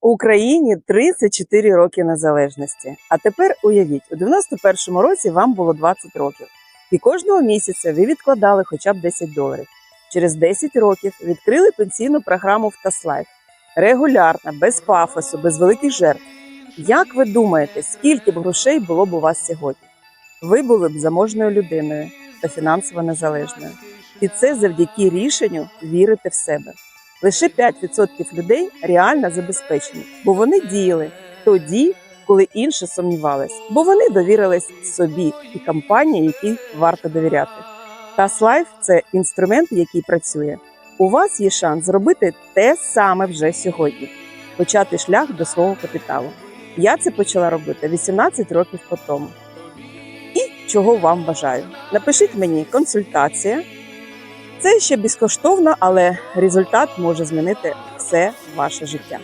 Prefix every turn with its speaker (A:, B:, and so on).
A: Україні 34 роки незалежності. А тепер уявіть, у 91-му році вам було 20 років, і кожного місяця ви відкладали хоча б 10 доларів. Через 10 років відкрили пенсійну програму в Таслайф. Регулярно, без пафосу, без великих жертв. Як ви думаєте, скільки б грошей було б у вас сьогодні? Ви були б заможною людиною та фінансово незалежною. І це завдяки рішенню вірити в себе. Лише 5% людей реально забезпечені, бо вони діяли тоді, коли інші сумнівались, бо вони довірились собі і компанії, якій варто довіряти. Таслайф це інструмент, який працює. У вас є шанс зробити те саме вже сьогодні, почати шлях до свого капіталу. Я це почала робити 18 років по тому. І чого вам бажаю? Напишіть мені консультація. Це ще безкоштовно, але результат може змінити все ваше життя.